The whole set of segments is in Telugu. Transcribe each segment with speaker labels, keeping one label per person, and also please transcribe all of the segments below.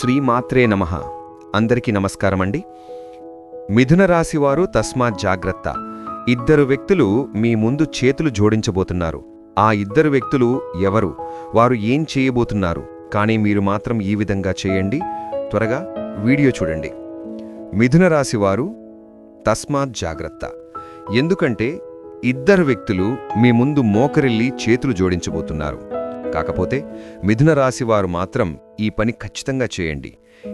Speaker 1: శ్రీమాత్రే నమ. అందరికీ నమస్కారమండి. మిథున రాశివారు తస్మాత్ జాగ్రత్త. ఇద్దరు వ్యక్తులు మీ ముందు చేతులు జోడించబోతున్నారు. ఆ ఇద్దరు వ్యక్తులు ఎవరు? వారు ఏం చేయబోతున్నారు? కానీ మీరు మాత్రం ఈ విధంగా చేయండి. త్వరగా వీడియో చూడండి. మిథున రాశివారు తస్మాత్ జాగ్రత్త. ఎందుకంటే ఇద్దరు వ్యక్తులు మీ ముందు మోకరిల్లి చేతులు జోడించబోతున్నారు. కాకపోతే మిథున రాశి వారు మాత్రం ఈ పని ఖచ్చితంగా చేయండి.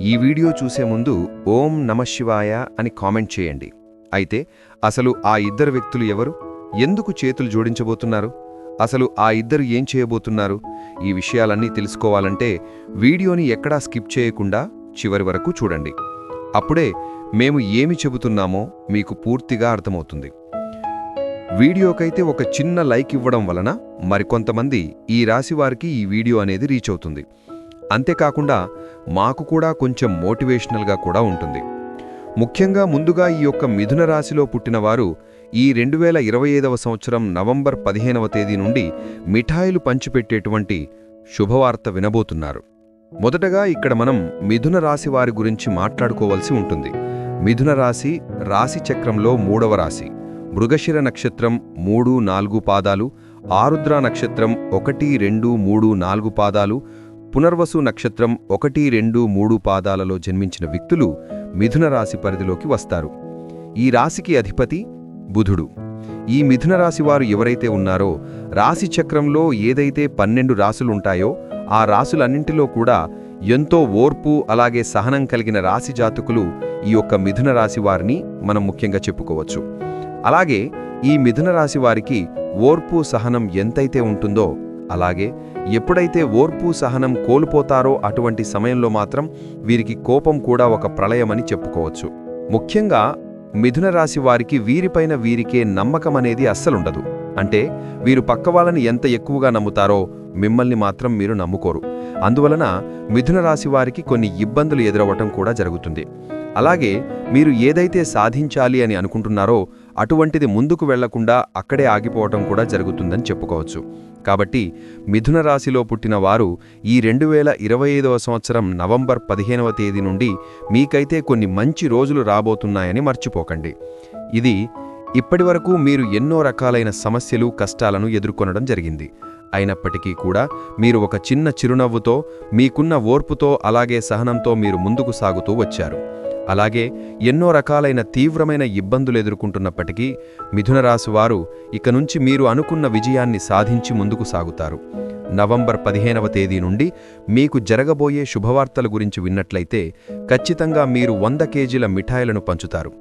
Speaker 1: ఈ వీడియో చూసే ముందు ఓం నమశివాయ అని కామెంట్ చేయండి. అయితే అసలు ఆ ఇద్దరు వ్యక్తులు ఎవరు? ఎందుకు చేతులు జోడించబోతున్నారు? అసలు ఆ ఇద్దరు ఏం చేయబోతున్నారు? ఈ విషయాలన్నీ తెలుసుకోవాలంటే వీడియోని ఎక్కడా స్కిప్ చేయకుండా చివరి వరకు చూడండి. అప్పుడే మేము ఏమి చెబుతున్నామో మీకు పూర్తిగా అర్థమవుతుంది. వీడియోకైతే ఒక చిన్న లైక్ ఇవ్వడం వలన మరికొంతమంది ఈ రాశివారికి ఈ వీడియో అనేది రీచ్ అవుతుంది. అంతేకాకుండా మాకు కూడా కొంచెం మోటివేషనల్గా కూడా ఉంటుంది. ముఖ్యంగా ముందుగా ఈ యొక్క మిథున రాశిలో పుట్టినవారు ఈ రెండు వేల ఇరవై ఐదవ సంవత్సరం నవంబర్ పదిహేనవ తేదీ నుండి మిఠాయిలు పంచిపెట్టేటువంటి శుభవార్త వినబోతున్నారు. మొదటగా ఇక్కడ మనం మిథున రాశి వారి గురించి మాట్లాడుకోవలసి ఉంటుంది. మిథున రాశి రాశి చక్రంలో మూడవ రాశి. మృగశిర నక్షత్రం మూడు నాలుగు పాదాలు ఆరుద్ర నక్షత్రం ఒకటి రెండు మూడు నాలుగు పాదాలు పునర్వసు నక్షత్రం ఒకటి రెండు మూడు పాదాలలో జన్మించిన వ్యక్తులు మిథున రాశి పరిధిలోకి వస్తారు. ఈ రాశికి అధిపతి బుధుడు. ఈ మిథున రాశి వారు ఎవరైతే ఉన్నారో రాశి చక్రంలో ఏదైతే పన్నెండు రాసులుంటాయో ఆ రాసులన్నింటిలో కూడా ఎంతో ఓర్పు అలాగే సహనం కలిగిన రాశి జాతకులు ఈ యొక్క మిథున రాశి వారిని మనం ముఖ్యంగా చెప్పుకోవచ్చు. అలాగే ఈ మిథున రాశి వారికి ఓర్పు సహనం ఎంతైతే ఉంటుందో అలాగే ఎప్పుడైతే ఓర్పు సహనం కోల్పోతారో అటువంటి సమయంలో మాత్రం వీరికి కోపం కూడా ఒక ప్రళయమని చెప్పుకోవచ్చు. ముఖ్యంగా మిథున రాశి వారికి వీరిపైన వీరికే నమ్మకమనేది అస్సలుండదు. అంటే వీరు పక్కవాళ్ళని ఎంత ఎక్కువగా నమ్ముతారో మిమ్మల్ని మాత్రం మీరు నమ్ముకోరు. అందువలన మిథున రాశి వారికి కొన్ని ఇబ్బందులు ఎదురవ్వటం కూడా జరుగుతుంది. అలాగే మీరు ఏదైతే సాధించాలి అని అనుకుంటున్నారో అటువంటిది ముందుకు వెళ్ళకుండా అక్కడే ఆగిపోవటం కూడా జరుగుతుందని చెప్పుకోవచ్చు. కాబట్టి మిథున రాశిలో పుట్టిన వారు ఈ రెండు వేల ఇరవై ఐదవ సంవత్సరం నవంబర్ పదిహేనవ తేదీ నుండి మీకైతే కొన్ని మంచి రోజులు రాబోతున్నాయని మర్చిపోకండి. ఇది ఇప్పటివరకు మీరు ఎన్నో రకాలైన సమస్యలు కష్టాలను ఎదుర్కొనడం జరిగింది. అయినప్పటికీ కూడా మీరు ఒక చిన్న చిరునవ్వుతో మీకున్న ఓర్పుతో అలాగే సహనంతో మీరు ముందుకు సాగుతూ వచ్చారు. అలాగే ఎన్నో రకాలైన తీవ్రమైన ఇబ్బందులు ఎదుర్కొంటున్నప్పటికీ మిథున రాశి వారు ఇక నుంచి మీరు అనుకున్న విజయాన్ని సాధించి ముందుకు సాగుతారు. నవంబర్ పదిహేనవ తేదీ నుండి మీకు జరగబోయే శుభవార్తల గురించి విన్నట్లయితే ఖచ్చితంగా మీరు వంద కేజీల మిఠాయిలను పంచుతారు.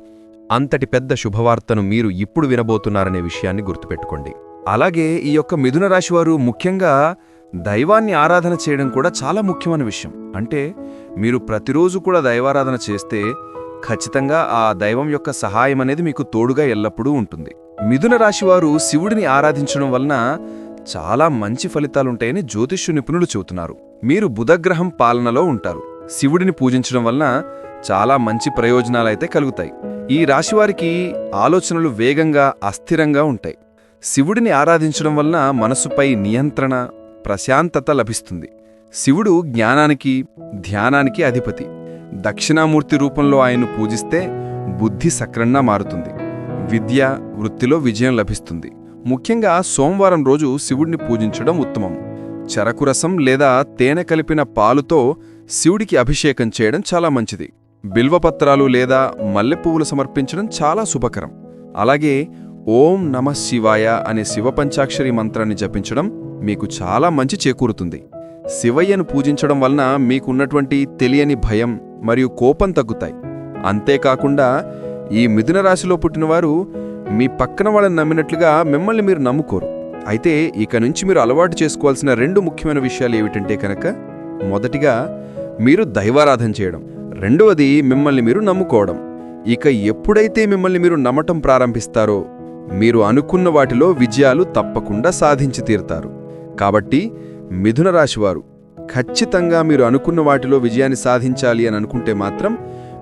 Speaker 1: అంతటి పెద్ద శుభవార్తను మీరు ఇప్పుడు వినబోతున్నారనే విషయాన్ని గుర్తుపెట్టుకోండి. అలాగే ఈ యొక్క మిథున రాశివారు ముఖ్యంగా దైవాన్ని ఆరాధన చేయడం కూడా చాలా ముఖ్యమైన విషయం. అంటే మీరు ప్రతిరోజు కూడా దైవారాధన చేస్తే ఖచ్చితంగా ఆ దైవం యొక్క సహాయం అనేది మీకు తోడుగా ఎల్లప్పుడూ ఉంటుంది. మిథున రాశివారు శివుడిని ఆరాధించడం వలన చాలా మంచి ఫలితాలుంటాయని జ్యోతిష్యు నిపుణులు చెబుతున్నారు. మీరు బుధగ్రహం పాలనలో ఉంటారు. శివుడిని పూజించడం వలన చాలా మంచి ప్రయోజనాలైతే కలుగుతాయి. ఈ రాశివారికి ఆలోచనలు వేగంగా అస్థిరంగా ఉంటాయి. శివుడిని ఆరాధించడం వలన మనసుపై నియంత్రణ ప్రశాంతత లభిస్తుంది. శివుడు జ్ఞానానికి ధ్యానానికి అధిపతి. దక్షిణామూర్తి రూపంలో ఆయన్ను పూజిస్తే బుద్ధి సక్రంగా మారుతుంది. విద్య వృత్తిలో విజయం లభిస్తుంది. ముఖ్యంగా సోమవారం రోజు శివుడిని పూజించడం ఉత్తమం. చెరకురసం లేదా తేనె కలిపిన పాలుతో శివుడికి అభిషేకం చేయడం చాలా మంచిది. బిల్వపత్రాలు లేదా మల్లెపువ్వులు సమర్పించడం చాలా శుభకరం. అలాగే ఓం నమ శివాయ అనే శివపంచాక్షరి మంత్రాన్ని జపించడం మీకు చాలా మంచి చేకూరుతుంది. శివయ్యను పూజించడం వలన మీకున్నటువంటి తెలియని భయం మరియు కోపం తగ్గుతాయి. అంతేకాకుండా ఈ మిథున రాశిలో పుట్టినవారు మీ పక్కన వాళ్ళని నమ్మినట్లుగా మిమ్మల్ని మీరు నమ్ముకోరు. అయితే ఇక నుంచి మీరు అలవాటు చేసుకోవాల్సిన రెండు ముఖ్యమైన విషయాలు ఏమిటంటే కనుక మొదటిగా మీరు దైవారాధన చేయడం. రెండవది మిమ్మల్ని మీరు నమ్ముకోవడం. ఇక ఎప్పుడైతే మిమ్మల్ని మీరు నమ్మటం ప్రారంభిస్తారో మీరు అనుకున్న వాటిలో విజయాలు తప్పకుండా సాధించి తీరుతారు. కాబట్టి మిథున రాశివారు. ఖచ్చితంగా మీరు అనుకున్న వాటిలో విజయాన్ని సాధించాలి అని అనుకుంటే మాత్రం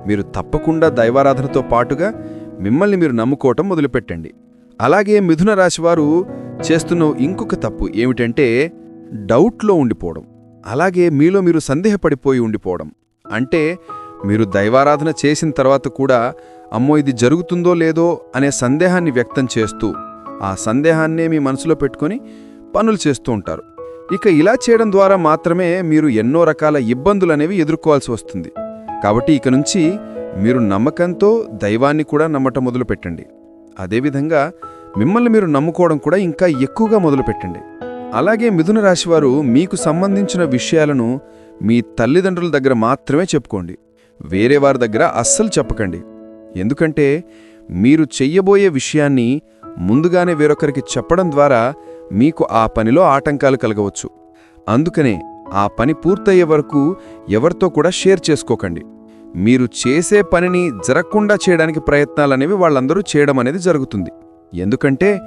Speaker 1: మీరు తప్పకుండా దైవారాధనతో పాటుగా మిమ్మల్ని మీరు నమ్ముకోవటం మొదలుపెట్టండి. అలాగే మిథున రాశివారు చేస్తున్న ఇంకొక తప్పు ఏమిటంటే డౌట్లో ఉండిపోవడం. అలాగే మీలో మీరు సందేహపడిపోయి ఉండిపోవడం.
Speaker 2: అంటే మీరు దైవారాధన చేసిన తర్వాత కూడా అమ్మో ఇది జరుగుతుందో లేదో అనే సందేహాన్ని వ్యక్తం చేస్తూ ఆ సందేహాన్నే మీ మనసులో పెట్టుకొని పనులు చేస్తూ ఉంటారు. ఇక ఇలా చేయడం ద్వారా మాత్రమే మీరు ఎన్నో రకాల ఇబ్బందులు అనేవి ఎదుర్కోవాల్సి వస్తుంది. కాబట్టి ఇక నుంచి మీరు నమ్మకంతో దైవాన్ని కూడా నమ్మటం మొదలుపెట్టండి. అదేవిధంగా మిమ్మల్ని మీరు నమ్ముకోవడం కూడా ఇంకా ఎక్కువగా మొదలుపెట్టండి. అలాగే మిథున రాశివారు మీకు సంబంధించిన విషయాలను మీ తల్లిదండ్రుల దగ్గర మాత్రమే చెప్పుకోండి. వేరే వారి దగ్గర అస్సలు చెప్పకండి. ఎందుకంటే మీరు చెయ్యబోయే విషయాన్ని ముందుగానే వేరొకరికి చెప్పడం ద్వారా మీకు ఆ పనిలో ఆటంకాలు కలగవచ్చు. అందుకనే ఆ పని పూర్తయ్యే వరకు ఎవరితో కూడా షేర్ చేసుకోకండి. మీరు చేసే పనిని జరగకుండా చేయడానికి ప్రయత్నాలనేవి వాళ్ళందరూ చేయడం అనేది జరుగుతుంది. ఎందుకంటే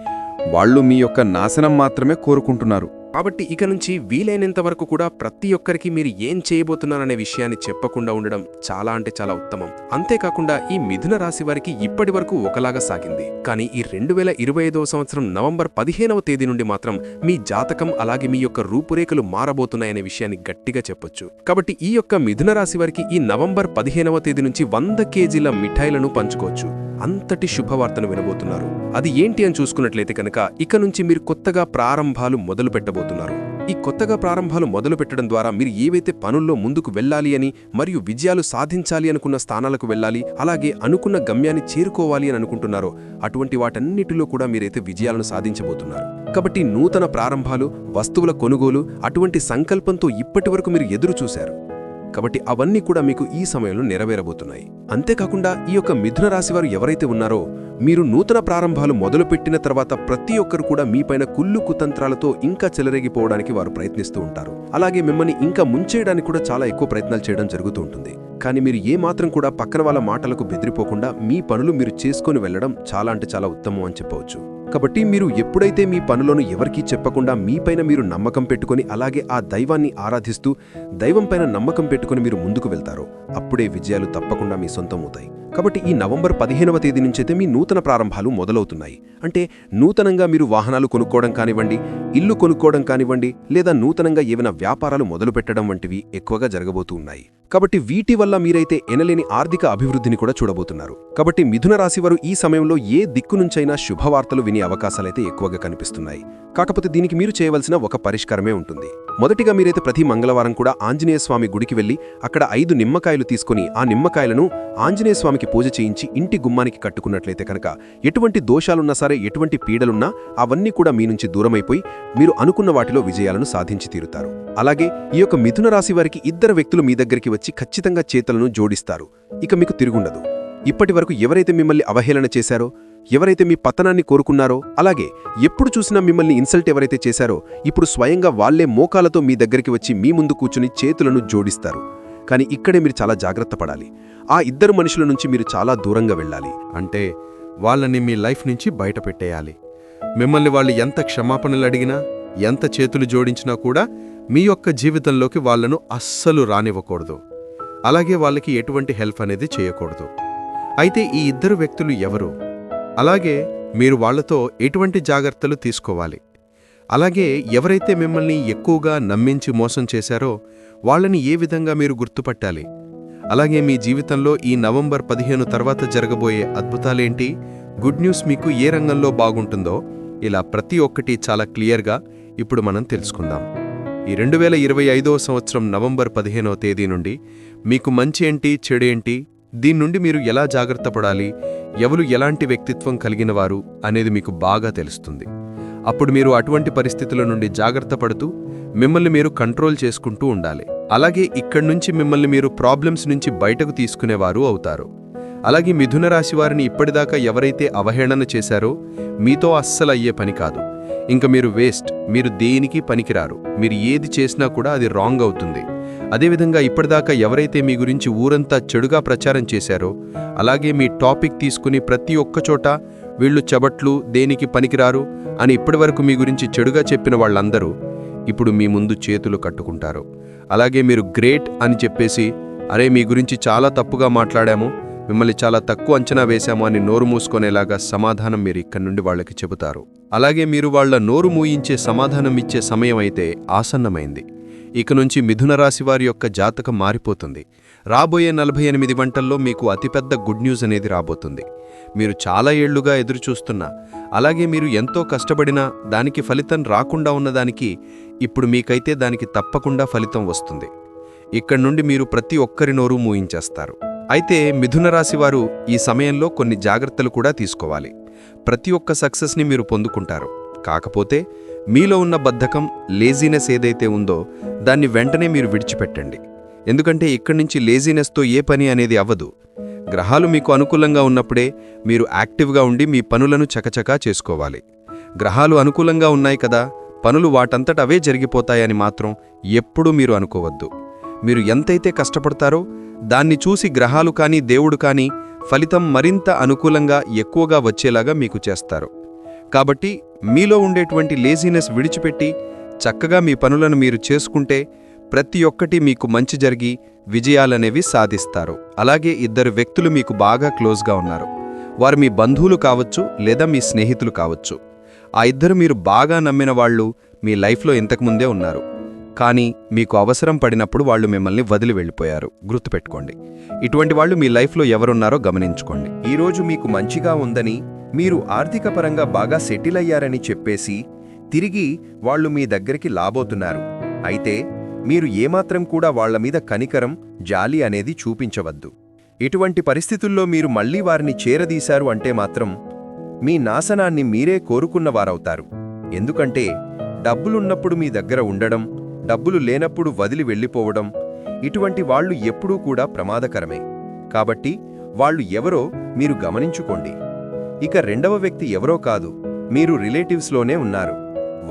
Speaker 2: వాళ్ళు మీ యొక్క నాశనం మాత్రమే కోరుకుంటున్నారు.
Speaker 3: కాబట్టి ఇక నుంచి వీలైనంత వరకు కూడా ప్రతి ఒక్కరికి మీరు ఏం చేయబోతున్నారనే విషయాన్ని చెప్పకుండా ఉండడం చాలా అంటే చాలా ఉత్తమం. అంతేకాకుండా ఈ మిథున రాశి వారికి ఇప్పటి వరకు ఒకలాగా సాగింది. కానీ ఈ రెండు వేల ఇరవై ఐదవ సంవత్సరం నవంబర్ పదిహేనవ తేదీ నుండి మాత్రం మీ జాతకం అలాగే మీ యొక్క రూపురేఖలు మారబోతున్నాయనే విషయాన్ని గట్టిగా చెప్పొచ్చు. కాబట్టి ఈ యొక్క మిథున రాశి వారికి ఈ నవంబర్ పదిహేనవ తేదీ నుంచి వంద కేజీల మిఠాయిలను పంచుకోవచ్చు. అంతటి శుభవార్తను వినబోతున్నారు. అది ఏంటి అని చూసుకున్నట్లయితే కనుక ఇక నుంచి మీరు కొత్తగా ప్రారంభాలు మొదలు పెట్టబోతున్నారు ఈ కొత్తగా ప్రారంభాలు మొదలు పెట్టడం ద్వారా మీరు ఏవైతే పనుల్లో ముందుకు వెళ్ళాలి అని మరియు విజయాలు సాధించాలి అనుకున్న స్థానాలకు వెళ్ళాలి అలాగే అనుకున్న గమ్యాన్ని చేరుకోవాలి అని అనుకుంటున్నారో అటువంటి వాటన్నిటిలో కూడా మీరైతే విజయాలను సాధించబోతున్నారు. కాబట్టి నూతన ప్రారంభాలు వస్తువుల కొనుగోలు అటువంటి సంకల్పంతో ఇప్పటివరకు మీరు ఎదురు చూశారు కాబట్టి అవన్నీ కూడా మీకు ఈ సమయంలో నెరవేరబోతున్నాయి. అంతేకాకుండా ఈ యొక్క మిథున రాశి వారు ఎవరైతే ఉన్నారో మీరు నూతన ప్రారంభాలు మొదలుపెట్టిన తర్వాత ప్రతి ఒక్కరు కూడా మీపైన కుళ్ళు కుతంత్రాలతో ఇంకా చెలరేగిపోవడానికి వారు ప్రయత్నిస్తూ ఉంటారు. అలాగే మిమ్మల్ని ఇంకా ముంచేయడానికి కూడా చాలా ఎక్కువ ప్రయత్నాలు చేయడం జరుగుతూ ఉంటుంది. కానీ మీరు ఏ మాత్రం కూడా పక్కన వాళ్ళ మాటలకు బెదిరిపోకుండా మీ పనులు మీరు చేసుకొని వెళ్ళడం చాలా అంటే చాలా ఉత్తమం అని చెప్పవచ్చు. కాబట్టి మీరు ఎప్పుడైతే మీ పనులను ఎవరికీ చెప్పకుండా మీపైన మీరు నమ్మకం పెట్టుకొని అలాగే ఆ దైవాన్ని ఆరాధిస్తూ దైవంపైన నమ్మకం పెట్టుకుని మీరు ముందుకు వెళ్తారో అప్పుడే విజయాలు తప్పకుండా మీ సొంతం అవుతాయి. కాబట్టి ఈ నవంబర్ పదిహేనవ తేదీ నుంచైతే మీ నూతన ప్రారంభాలు మొదలవుతున్నాయి. అంటే నూతనంగా మీరు వాహనాలు కొనుక్కోవడం కానివ్వండి ఇల్లు కొనుక్కోవడం కానివ్వండి లేదా నూతనంగా ఏవైనా వ్యాపారాలు మొదలుపెట్టడం వంటివి ఎక్కువగా జరగబోతూ ఉన్నాయి. కాబట్టి వీటి వల్ల మీరైతే ఎనలేని ఆర్థిక అభివృద్ధిని కూడా చూడబోతున్నారు. కాబట్టి మిథున రాశి వారు ఈ సమయంలో ఏ దిక్కు నుంచైనా శుభవార్తలు వినే అవకాశాలైతే ఎక్కువగా కనిపిస్తున్నాయి. కాకపోతే దీనికి మీరు చేయవలసిన ఒక పరిష్కారమే ఉంటుంది. మొదటిగా మీరైతే ప్రతి మంగళవారం కూడా ఆంజనేయ స్వామి గుడికి వెళ్ళి అక్కడ ఐదు నిమ్మకాయలు తీసుకుని ఆ నిమ్మకాయలను ఆంజనేయ స్వామికి పూజ చేయించి ఇంటి గుమ్మానికి కట్టుకున్నట్లయితే కనుక ఎటువంటి దోషాలున్నా సరే ఎటువంటి పీడలున్నా అవన్నీ కూడా మీ నుంచి దూరమైపోయి మీరు అనుకున్న వాటిలో విజయాలను సాధించి తీరుతారు. అలాగే ఈ యొక్క మిథున రాశి వారికి ఇద్దరు వ్యక్తులు మీ దగ్గరికి వచ్చి ఖచ్చితంగా చేతులను జోడిస్తారు. ఇక మీకు తిరుగుండదు. ఇప్పటి వరకు ఎవరైతే మిమ్మల్ని అవహేళన చేశారో ఎవరైతే మీ పతనాన్ని కోరుకున్నారో అలాగే ఎప్పుడు చూసినా మిమ్మల్ని ఇన్సల్ట్ ఎవరైతే చేశారో ఇప్పుడు స్వయంగా వాళ్ళే మోకాలతో మీ దగ్గరికి వచ్చి మీ ముందు కూర్చుని చేతులను జోడిస్తారు. కానీ ఇక్కడే మీరు చాలా జాగ్రత్త పడాలి. ఆ ఇద్దరు మనుషుల నుంచి మీరు చాలా దూరంగా వెళ్ళాలి.
Speaker 4: అంటే వాళ్ళని మీ లైఫ్ నుంచి బయట పెట్టేయాలి. మిమ్మల్ని వాళ్ళు ఎంత క్షమాపణలు అడిగినా ఎంత చేతులు జోడించినా కూడా మీ యొక్క జీవితంలోకి వాళ్ళను అస్సలు రానివ్వకూడదు. అలాగే వాళ్ళకి ఎటువంటి హెల్ప్ అనేది చేయకూడదు. అయితే ఈ ఇద్దరు వ్యక్తులు ఎవరు? అలాగే మీరు వాళ్ళతో ఎటువంటి జాగ్రత్తలు తీసుకోవాలి? అలాగే ఎవరైతే మిమ్మల్ని ఎక్కువగా నమ్మించి మోసం చేశారో వాళ్ళని ఏ విధంగా మీరు గుర్తుపట్టాలి? అలాగే మీ జీవితంలో ఈ నవంబర్ పదిహేను తర్వాత జరగబోయే అద్భుతాలేంటి? గుడ్ న్యూస్ మీకు ఏ రంగంలో బాగుంటుందో ఇలా ప్రతి ఒక్కటి చాలా క్లియర్గా ఇప్పుడు మనం తెలుసుకుందాం. ఈ రెండు వేల ఇరవై ఐదవ సంవత్సరం నవంబర్ పదిహేనవ తేదీ నుండి మీకు మంచి ఏంటి చెడు ఏంటి? దీని నుండి మీరు ఎలా జాగ్రత్త పడాలి? ఎవరు ఎలాంటి వ్యక్తిత్వం కలిగినవారు అనేది మీకు బాగా తెలుస్తుంది. అప్పుడు మీరు అటువంటి పరిస్థితుల నుండి జాగ్రత్త పడుతూ మిమ్మల్ని మీరు కంట్రోల్ చేసుకుంటూ ఉండాలి. అలాగే ఇక్కడి నుంచి మిమ్మల్ని మీరు ప్రాబ్లమ్స్ నుంచి బయటకు తీసుకునేవారు అవుతారు. అలాగే మిథున రాశి వారిని ఇప్పటిదాకా ఎవరైతే అవహేళన చేశారో మీతో అస్సలు అయ్యే పని కాదు. ఇంక మీరు వేస్ట్ మీరు దేనికి పనికిరారు. మీరు ఏది చేసినా కూడా అది రాంగ్ అవుతుంది. అదేవిధంగా ఇప్పటిదాకా ఎవరైతే మీ గురించి ఊరంతా చెడుగా ప్రచారం చేశారో అలాగే మీ టాపిక్ తీసుకుని ప్రతి ఒక్కచోట వీళ్ళు చెబట్లు దేనికి పనికిరారు అని ఇప్పటివరకు మీ గురించి చెడుగా చెప్పిన వాళ్ళందరూ ఇప్పుడు మీ ముందు చేతులు కట్టుకుంటారు. అలాగే మీరు గ్రేట్ అని చెప్పేసి అరే మీ గురించి చాలా తప్పుగా మాట్లాడాము మిమ్మల్ని చాలా తక్కువ అంచనా వేశాము అని నోరు మూసుకునేలాగా సమాధానం మీరు ఇక్కడి నుండి వాళ్ళకి చెబుతారు. అలాగే మీరు వాళ్ళ నోరు మూయించే సమాధానం ఇచ్చే సమయం అయితే ఆసన్నమైంది. ఇక నుంచి మిథున రాశి వారి యొక్క జాతకం మారిపోతుంది. రాబోయే నలభై ఎనిమిది గంటల్లో మీకు అతిపెద్ద గుడ్ న్యూస్ అనేది రాబోతుంది. మీరు చాలా ఏళ్ళుగా ఎదురుచూస్తున్నా అలాగే మీరు ఎంతో కష్టపడినా దానికి ఫలితం రాకుండా ఉన్నదానికి ఇప్పుడు మీకైతే దానికి తప్పకుండా ఫలితం వస్తుంది. ఇక్కడి నుండి మీరు ప్రతి ఒక్కరి నోరు మూయించేస్తారు. అయితే మిథున రాశి వారు ఈ సమయంలో కొన్ని జాగ్రత్తలు కూడా తీసుకోవాలి. ప్రతి ఒక్క సక్సెస్ని మీరు పొందుకుంటారు. కాకపోతే మీలో ఉన్న బద్ధకం లేజీనెస్ ఏదైతే ఉందో దాన్ని వెంటనే మీరు విడిచిపెట్టండి. ఎందుకంటే ఇక్కడి నుంచి లేజీనెస్తో ఏ పని అనేది అవ్వదు. గ్రహాలు మీకు అనుకూలంగా ఉన్నప్పుడే మీరు యాక్టివ్గా ఉండి మీ పనులను చకచకా చేసుకోవాలి. గ్రహాలు అనుకూలంగా ఉన్నాయి కదా పనులు వాటంతట అవే జరిగిపోతాయని మాత్రం ఎప్పుడూ మీరు అనుకోవద్దు. మీరు ఎంతైతే కష్టపడతారో దాన్ని చూసి గ్రహాలు కానీ దేవుడు కానీ ఫలితం మరింత అనుకూలంగా ఎక్కువగా వచ్చేలాగా మీకు చేస్తారు. కాబట్టి మీలో ఉండేటువంటి లేజీనెస్ విడిచిపెట్టి చక్కగా మీ పనులను మీరు చేసుకుంటే ప్రతి ఒక్కటి మీకు మంచి జరిగి విజయాలనేవి సాధిస్తారు. అలాగే ఇద్దరు వ్యక్తులు మీకు బాగా క్లోజ్గా ఉన్నారు. వారు మీ బంధువులు కావచ్చు లేదా మీ స్నేహితులు కావచ్చు. ఆ ఇద్దరు మీరు బాగా నమ్మిన వాళ్ళు మీ లైఫ్లో ఇంతకుముందే ఉన్నారు. కానీ మీకు అవసరం పడినప్పుడు వాళ్ళు మిమ్మల్ని వదిలి వెళ్ళిపోయారు. గుర్తుపెట్టుకోండి. ఇటువంటి వాళ్ళు మీ లైఫ్లో ఎవరున్నారో గమనించుకోండి.
Speaker 1: ఈరోజు మీకు మంచిగా ఉందని మీరు ఆర్థికపరంగా బాగా సెటిల్ అయ్యారని చెప్పేసి తిరిగి వాళ్ళు మీ దగ్గరికి లాబోతున్నారు. అయితే మీరు ఏమాత్రం కూడా వాళ్ళ మీద కనికరం జాలి అనేది చూపించవద్దు. ఇటువంటి పరిస్థితుల్లో మీరు మళ్ళీ వారిని చేరదీశారు అంటే మాత్రం మీ నాశనాన్ని మీరే కోరుకున్నవారవుతారు. ఎందుకంటే డబ్బులున్నప్పుడు మీ దగ్గర ఉండడం డబ్బులు లేనప్పుడు వదిలి వెళ్ళిపోవడం ఇటువంటి వాళ్ళు ఎప్పుడూ కూడా ప్రమాదకరమే. కాబట్టి వాళ్ళు ఎవరో మీరు గమనించుకోండి. ఇక రెండవ వ్యక్తి ఎవరో కాదు మీరు రిలేటివ్స్లోనే ఉన్నారు.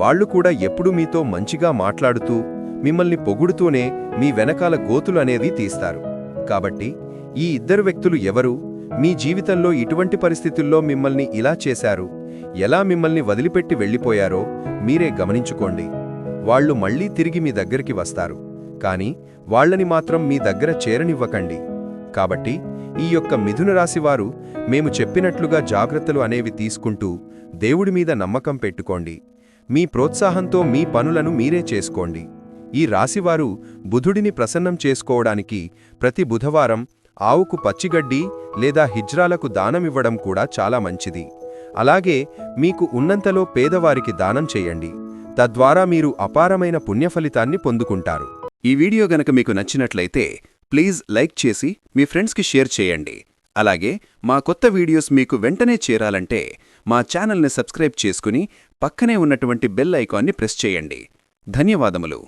Speaker 1: వాళ్ళు కూడా ఎప్పుడూ మీతో మంచిగా మాట్లాడుతూ మిమ్మల్ని పొగుడుతూనే మీ వెనకాల గోతులు అనేది తీస్తారు. కాబట్టి ఈ ఇద్దరు వ్యక్తులు ఎవరు మీ జీవితంలో ఇటువంటి పరిస్థితుల్లో మిమ్మల్ని ఇలా చేశారు ఎలా మిమ్మల్ని వదిలిపెట్టి వెళ్ళిపోయారో మీరే గమనించుకోండి. వాళ్ళు మళ్ళీ తిరిగి మీ దగ్గరికి వస్తారు. కానీ వాళ్ళని మాత్రం మీ దగ్గర చేరనివ్వకండి. కాబట్టి ఈ యొక్క మిథున రాశివారు మేము చెప్పినట్లుగా జాగ్రత్తలు అనేవి తీసుకుంటూ దేవుడి మీద నమ్మకం పెట్టుకోండి. మీ ప్రోత్సాహంతో మీ పనులను మీరే చేసుకోండి. ఈ రాశివారు బుధుడిని ప్రసన్నం చేసుకోవడానికి ప్రతి బుధవారం ఆవుకు పచ్చిగడ్డి లేదా హిజ్రాలకు దానమివ్వడం కూడా చాలా మంచిది. అలాగే మీకు ఉన్నంతలో పేదవారికి దానం చేయండి. తద్వారా మీరు అపారమైన పుణ్యఫలితాన్ని పొందుకుంటారు.
Speaker 5: ఈ వీడియో గనక మీకు నచ్చినట్లయితే ప్లీజ్ లైక్ చేసి మీ ఫ్రెండ్స్కి షేర్ చేయండి. అలాగే మా కొత్త వీడియోస్ మీకు వెంటనే చేరాలంటే మా ఛానల్ని సబ్స్క్రైబ్ చేసుకుని పక్కనే ఉన్నటువంటి బెల్ ఐకాన్ని ప్రెస్ చేయండి. ధన్యవాదములు.